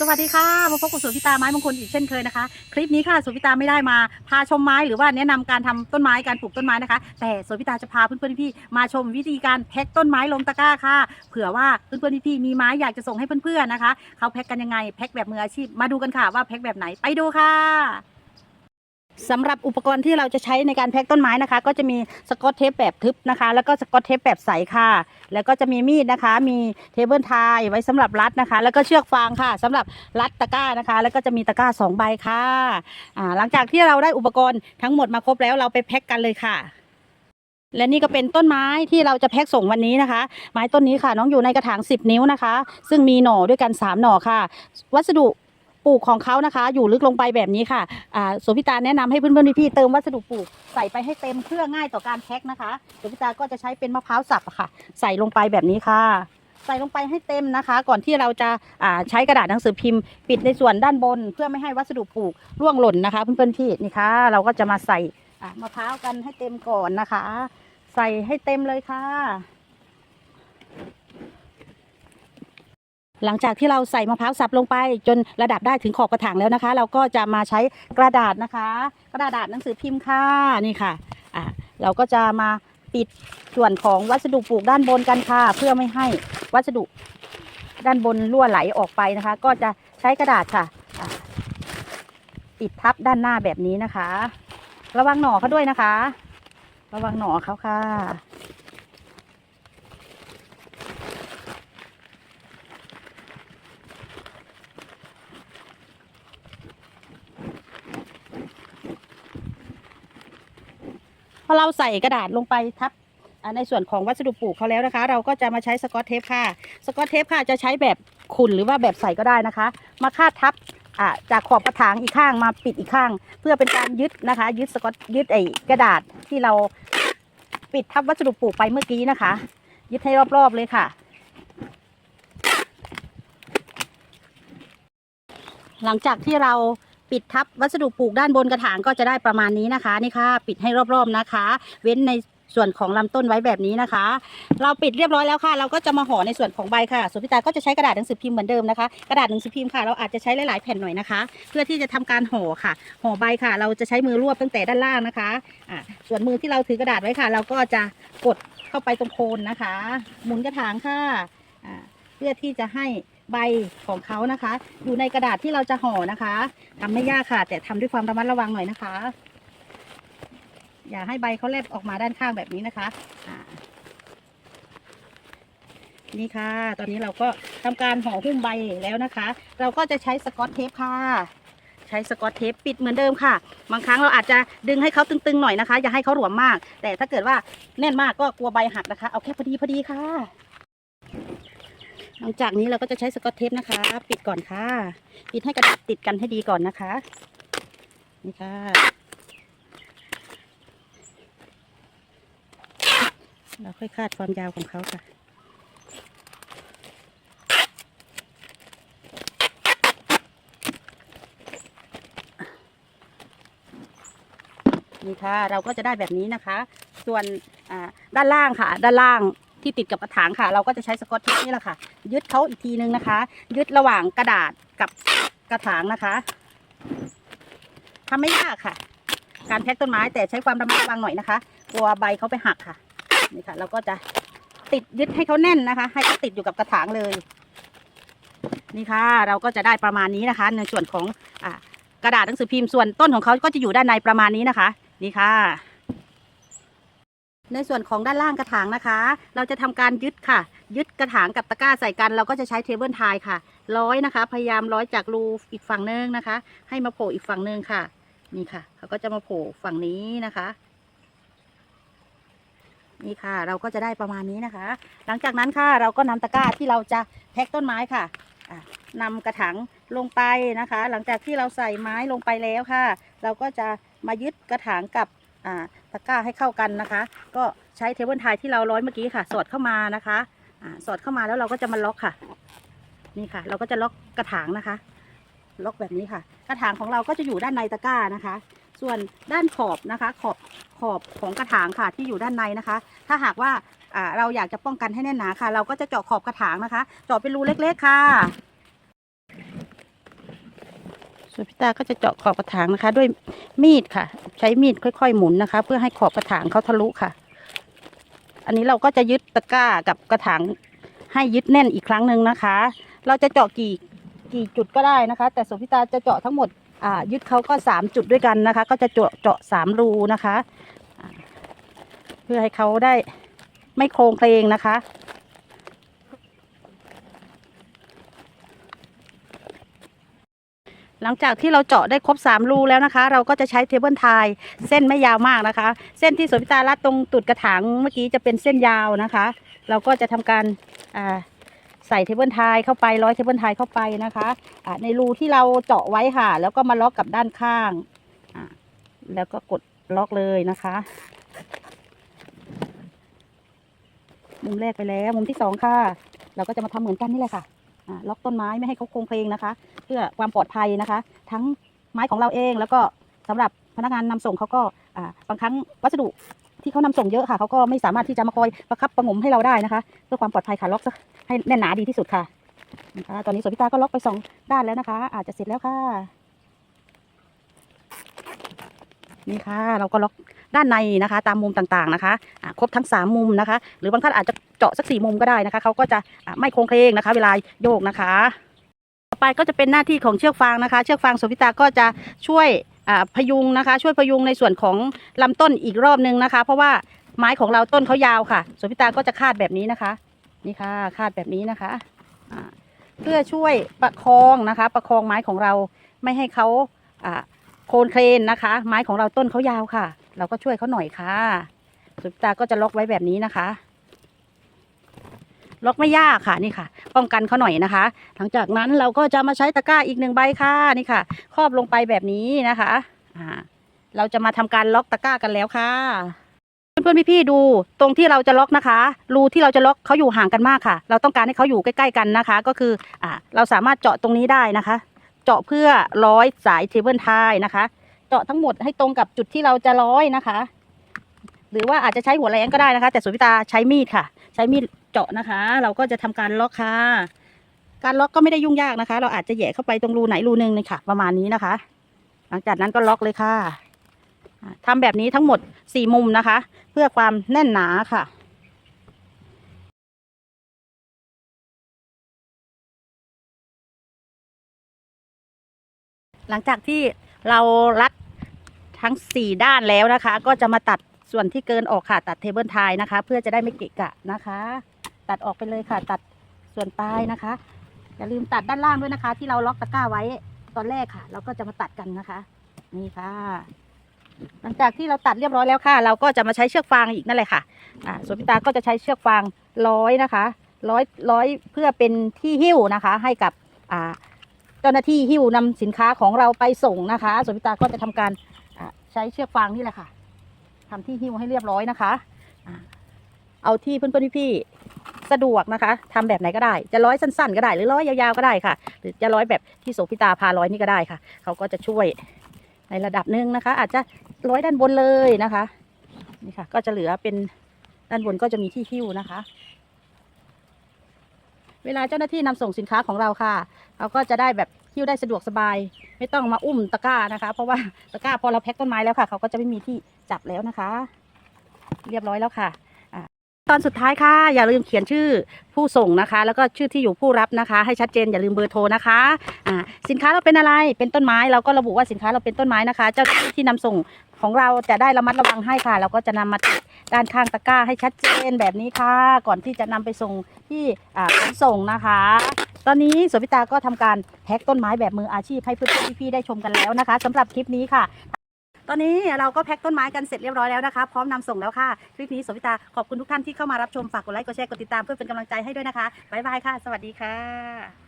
สวัสดีค่ะมาพบกับสุพิตาไม้มงคลอีกเช่นเคยนะคะ คลิปนี้ค่ะสุพิตาไม่ได้มาพาชมไม้หรือว่าแนะนำการทำต้นไม้การปลูกต้นไม้นะคะ แต่สุพิตาจะพาเพื่อนๆพี่ๆมาชมวิธีการแพ็คต้นไม้ลงตะกร้าค่ะ เผื่อว่าเพื่อนๆพี่ๆมีไม้อยากจะส่งให้เพื่อนๆนะคะเขาแพ็คกันยังไงแพ็คแบบมืออาชีพมาดูกันค่ะว่าแพ็คแบบไหนไปดูค่ะ สำหรับอุปกรณ์ที่เราจะใช้ในการแพ็คต้นไม้นะคะ ก็จะมีสกอตเทปแบบทึบนะคะ แล้วก็สกอตเทปแบบใสค่ะ แล้วก็จะมีมีดนะคะ มีเทเบิลไทยไว้สำหรับรัดนะคะ แล้วก็เชือกฟางค่ะสำหรับรัดตะกร้านะคะ แล้วก็จะมีตะกร้าสองใบค่ะอ่าหลังจากที่เราได้อุปกรณ์ทั้งหมดมาครบแล้วเราไปแพ็คกันเลยค่ะและนี่ก็เป็นต้นไม้ที่เราจะแพ็คส่งวันนี้นะคะ ไม้ต้นนี้ค่ะ น้องอยู่ในกระถาง 10 นิ้วนะคะ ซึ่งมีหน่อด้วยกัน 3 หน่อค่ะ วัสดุ ปลูกของเขานะคะ อยู่ลึกลงไปแบบนี้ค่ะอ่าโสพิตาแนะนำให้เพื่อนๆพี่ๆเติมวัสดุปลูกใส่ไปให้เต็มเพื่อง่ายต่อการแพ็คนะคะโสพิตาก็จะใช้เป็นมะพร้าวสับค่ะ ใส่ลงไปแบบนี้ค่ะ ใส่ลงไปให้เต็มนะคะ ก่อนที่เราจะาใช้กระดาษหนังสือพิมพ์ ปิดในส่วนด้านบน เพื่อไม่ให้วัสดุปลูกร่วงหล่นนะคะเพื่อนๆพี่นี่ค่ะเราก็จะมาใส่มะพร้าวกันให้เต็มก่อนนะคะ ใส่ให้เต็มเลยค่ะ หลังจากที่เราใส่มะพร้าวสับลงไป จนระดับได้ถึงขอบกระถางแล้วนะคะ เราก็จะมาใช้กระดาษนะคะ กระดาษหนังสือพิมพ์ค่ะนี่ค่ะอ่าเราก็จะมาปิดส่วนของวัสดุปลูกด้านบนกันค่ะ เพื่อไม่ให้วัสดุด้านบนรั่วไหลออกไปนะคะ ก็จะใช้กระดาษค่ะปิดทับด้านหน้าแบบนี้นะคะ ระวังหน่อเขาด้วยนะคะ ระวังหน่อเขาค่ะ พอเราใส่กระดาษลงไปทับในส่วนของวัสดุปลูกเขาแล้วนะคะ เราก็จะมาใช้สกอตเทปค่ะ สกอตเทปค่ะจะใช้แบบขุ่นหรือว่าแบบใส่ก็ได้นะคะ มาคาดทับจากขอบกระถางอีกข้างมาปิดอีกข้าง เพื่อเป็นการยึดนะคะ ยึดสกอตยึดไอ้กระดาษที่เราปิดทับวัสดุปลูกไปเมื่อกี้นะคะ ยึดให้รอบๆเลยค่ะ หลังจากที่เรา ปิดทับวัสดุปลูกด้านบนกระถางก็จะได้ประมาณนี้นะคะนี่ค่ะ ปิดให้รอบๆนะคะ เว้นในส่วนของลำต้นไว้แบบนี้นะคะ เราปิดเรียบร้อยแล้วค่ะ เราก็จะมาห่อในส่วนของใบค่ะสุพิตาก็จะใช้กระดาษหนังสือพิมพ์เหมือนเดิมนะคะ กระดาษหนังสือพิมพ์ค่ะ เราอาจจะใช้หลายๆแผ่นหน่อยนะคะ เพื่อที่จะทำการห่อค่ะ ห่อใบค่ะ เราจะใช้มือรวบตั้งแต่ด้านล่างนะคะอ่าส่วนมือที่เราถือกระดาษไว้ค่ะ เราก็จะกดเข้าไปตรงโคนนะคะ หมุนกระถางค่ะอ่าเพื่อที่จะให้ ใบของเขานะคะ อยู่ในกระดาษที่เราจะห่อนะคะทำไม่ยากค่ะ แต่ทำด้วยความระมัดระวังหน่อยนะคะ อย่าให้ใบเขาแลบออกมาด้านข้างแบบนี้นะคะนี่ค่ะ ตอนนี้เราก็ทำการห่อหุ้มใบแล้วนะคะ เราก็จะใช้สกอตเทปค่ะใช้สกอตเทปปิดเหมือนเดิมค่ะ บางครั้งเราอาจจะดึงให้เขาตึงๆหน่อยนะคะ อย่าให้เขาหลวมมาก แต่ถ้าเกิดว่าแน่นมากก็กลัวใบหักนะคะ เอาแค่พอดีพอดีค่ะ หลังจากนี้เราก็จะใช้สกอตเทปนะคะ ปิดก่อนค่ะ ปิดให้กระดาษติดกันให้ดีก่อนนะคะ นี่ค่ะ เราค่อยคาดความยาวของเขาค่ะนี่ค่ะ เราก็จะได้แบบนี้นะคะ ส่วนอ่าด้านล่างค่ะ ด้านล่างที่ติดกับกระถางค่ะ เราก็จะใช้สกอตเทปนี่แหละค่ะ ยึดเขาอีกทีนึงนะคะ ยึดระหว่างกระดาษกับกระถางนะคะทำไม่ยากค่ะ การแพ็คต้นไม้แต่ใช้ความระมัดระวังหน่อยนะคะ กลัวใบเขาไปหักค่ะนี่ค่ะ เราก็จะติดยึดให้เขาแน่นนะคะ ให้เขาติดอยู่กับกระถางเลย นี่ค่ะ เราก็จะได้ประมาณนี้นะคะ ในส่วนของอกระดาษหนังสือพิมพ์ส่วนต้นของเขาก็จะอยู่ด้านในประมาณนี้นะคะ นี่ค่ะ ในส่วนของด้านล่างกระถางนะคะ เราจะทำการยึดค่ะ ยึดกระถางกับตะกร้าใส่กัน เราก็จะใช้เทเบิลไทยค่ะ ร้อยนะคะ พยายามร้อยจากรูอีกฝั่งนึงนะคะ ให้มาโผล่อีกฝั่งนึงค่ะ นี่ค่ะ เขาก็จะมาโผล่ฝั่งนี้นะคะ นี่ค่ะ เราก็จะได้ประมาณนี้นะคะ หลังจากนั้นค่ะ เราก็นำตะกร้าที่เราจะแพ็คต้นไม้ค่ะอ่านำกระถางลงไปนะคะ หลังจากที่เราใส่ไม้ลงไปแล้วค่ะ เราก็จะมายึดกระถางกับ ตะกร้าให้เข้ากันนะคะ ก็ใช้เทเบิลไทยที่เราร้อยเมื่อกี้ค่ะ สอดเข้ามานะคะอ่าสอดเข้ามาแล้วเราก็จะมาล็อกค่ะ นี่ค่ะ เราก็จะล็อกกระถางนะคะ ล็อกแบบนี้ค่ะ กระถางของเราก็จะอยู่ด้านในตะกร้านะคะ ส่วนด้านขอบนะคะ ขอบขอบของกระถางค่ะที่อยู่ด้านในนะคะ ถ้าหากว่าเราอยากจะป้องกันให้แน่นหนาค่ะ เราก็จะเจาะขอบกระถางนะคะ เจาะเป็นรูเล็ก ๆ ค่ะ ส่วนพี่ตาก็จะเจาะขอบกระถางนะคะ ด้วยมีดค่ะ ใช้มีดค่อย ๆ หมุนนะคะ เพื่อให้ขอบกระถางเขาทะลุค่ะ อันนี้เราก็จะยึดตะกร้ากับกระถางให้ยึดแน่นอีกครั้งหนึ่งนะคะ เราจะเจาะกี่กี่จุดก็ได้นะคะ แต่ส่วนพี่ตาจะเจาะทั้งหมดอ่ายึดเขาก็สามจุดด้วยกันนะคะ ก็จะเจาะเจาะสามรูนะคะ เพื่อให้เขาได้ไม่โครงเพลงนะคะ หลังจากที่เราเจาะได้ครบสามรูแล้วนะคะ เราก็จะใช้เทเบิลไทยเส้นไม่ยาวมากนะคะ เส้นที่สวนพิตารัดตรงตุดกระถางเมื่อกี้จะเป็นเส้นยาวนะคะ เราก็จะทำการใส่เทเบิลไทยเข้าไปร้อยเทเบิลไทยเข้าไปนะคะอ่าในรูที่เราเจาะไว้ค่ะ แล้วก็มาล็อกกับด้านข้าง แล้วก็กดล็อกเลยนะคะมุมแรกไปแล้ว มุมที่สองค่ะ เราก็จะมาทำเหมือนกันนี่แหละค่ะ ล็อกต้นไม้ไม่ให้เขาโครงเพลงนะคะ เพื่อความปลอดภัยนะคะ ทั้งไม้ของเราเองแล้วก็สำหรับพนักงานนำส่งเขาก็บางครั้งวัสดุที่เขานำส่งเยอะค่ะเขาก็ไม่สามารถที่จะมาคอยประคับประงมให้เราได้นะคะ เพื่อความปลอดภัยค่ะล็อกซะให้แน่นหนาดีที่สุดค่ะนะคะตอนนี้สวนพิตาก็ล็อกไปสองด้านแล้วนะคะ อาจจะเสร็จแล้วค่ะนี่ค่ะ เราก็ล็อก ด้านในนะคะ ตามมุมต่างๆนะคะอ่าครบทั้งสามมุมนะคะ หรือบางท่านอาจจะเจาะสักสี่มุมก็ได้นะคะเขาก็จะไม่โครงเคลงนะคะ เวลาโยกนะคะ ต่อไปก็จะเป็นหน้าที่ของเชือกฟางนะคะ เชือกฟางสพิตาก็จะช่วยพยุงนะคะ ช่วยพยุงในส่วนของลำต้นอีกรอบนึงนะคะ เพราะว่าไม้ของเราต้นเขายาวค่ะสพิตาก็จะคาดแบบนี้นะคะนี่ค่ะคาดแบบนี้นะคะเพื่อช่วยประคองนะคะ ประคองไม้ของเราไม่ให้เขาอ่าโคนเคลนนะคะ ไม้ของเราต้นเขายาวค่ะ เราก็ช่วยเขาหน่อยค่ะสพิตาก็จะล็อกไว้แบบนี้นะคะ ล็อกไม่ยากค่ะนี่ค่ะ ป้องกันเขาหน่อยนะคะ หลังจากนั้นเราก็จะมาใช้ตะกร้าอีกหนึ่งใบค่ะนี่ค่ะ ครอบลงไปแบบนี้นะคะอ่าเราจะมาทำการล็อกตะกร้ากันแล้วค่ะเพื่อนๆพี่ๆดูตรงที่เราจะล็อกนะคะ รูที่เราจะล็อกเขาอยู่ห่างกันมากค่ะ เราต้องการให้เขาอยู่ใกล้ ๆ กันนะคะ ก็คืออ่าเราสามารถเจาะตรงนี้ได้นะคะ เจาะเพื่อร้อยสายเทเบิลไทยนะคะ เจาะทั้งหมดให้ตรงกับจุดที่เราจะร้อยนะคะ หรือว่าอาจจะใช้หัวแรงก็ได้นะคะ แต่สุวิตาใช้มีดค่ะ ใช้มีดเจาะนะคะ เราก็จะทำการล็อกค่ะ การล็อกก็ไม่ได้ยุ่งยากนะคะ เราอาจจะแย่เข้าไปตรงรูไหนรูหนึ่งเลยค่ะ ประมาณนี้นะคะ หลังจากนั้นก็ล็อกเลยค่ะอ่าทำแบบนี้ทั้งหมดสี่มุมนะคะ เพื่อความแน่นหนาค่ะหลังจากที่เรารัด ทั้งสี่ด้านแล้วนะคะ ก็จะมาตัดส่วนที่เกินออกค่ะ ตัดเทเบิลไทยนะคะ เพื่อจะได้ไม่เกะกะนะคะ ตัดออกไปเลยค่ะ ตัดส่วนปลายนะคะอย่าลืมตัดด้านล่างด้วยนะคะ ที่เราล็อกตะกร้าไว้ตอนแรกค่ะ เราก็จะมาตัดกันนะคะ นี่ค่ะ หลังจากที่เราตัดเรียบร้อยแล้วค่ะ เราก็จะมาใช้เชือกฟางอีกนั่นแหละค่ะอ่าส่วนพิตาก็จะใช้เชือกฟางร้อยนะคะร้อยร้อยเพื่อเป็นที่หิ้วนะคะ ให้กับอ่าเจ้าหน้าที่หิ้วนำสินค้าของเราไปส่งนะคะส่วนพิตาก็จะทำการ ใช้เชือกฟางนี่แหละค่ะทำที่หิ้วให้เรียบร้อยนะคะเอาที่เพื่อนๆพี่ๆสะดวกนะคะทำแบบไหนก็ได้ จะร้อยสั้น ๆ ก็ได้ หรือร้อยยาวๆก็ได้ค่ะ หรือจะร้อยแบบที่โสพิตาพาร้อยนี่ก็ได้ค่ะเขาก็จะช่วยในระดับหนึ่งนะคะ อาจจะร้อยด้านบนเลยนะคะนี่ค่ะ ก็จะเหลือเป็นด้านบนก็จะมีที่หิ้วนะคะ เวลาเจ้าหน้าที่นำส่งสินค้าของเราค่ะเราก็จะได้แบบ หิ้วได้สะดวกสบาย ไม่ต้องมาอุ้มตะกร้านะคะ เพราะว่าตะกร้าพอเราแพ็คต้นไม้แล้วค่ะ เขาก็จะไม่มีที่จับแล้วนะคะ เรียบร้อยแล้วค่ะตอนสุดท้ายค่ะ อย่าลืมเขียนชื่อผู้ส่งนะคะ แล้วก็ชื่อที่อยู่ผู้รับนะคะ ให้ชัดเจนอย่าลืมเบอร์โทรนะคะอ่าสินค้าเราเป็นอะไรเป็นต้นไม้เราก็ระบุว่าสินค้าเราเป็นต้นไม้นะคะ เจ้าที่ที่นำส่งของเราจะได้ระมัดระวังให้ค่ะ เราก็จะนำมาติดด้านข้างตะกร้าให้ชัดเจนแบบนี้ค่ะ ก่อนที่จะนำไปส่งที่ขนส่งนะคะ ตอนนี้สวิตาก็ทำการแพ็กต้นไม้แบบมืออาชีพให้เพื่อนๆพี่ๆได้ชมกันแล้วนะคะสำหรับคลิปนี้ค่ะ ตอนนี้เราก็แพ็คต้นไม้กันเสร็จเรียบร้อยแล้วนะคะ พร้อมนำส่งแล้วค่ะ คลิปนี้สวิตาขอบคุณทุกท่านที่เข้ามารับชมฝากกดไลค์กดแชร์กดติดตามเพื่อเป็นกำลังใจให้ด้วยนะคะบ๊ายบายค่ะ สวัสดีค่ะ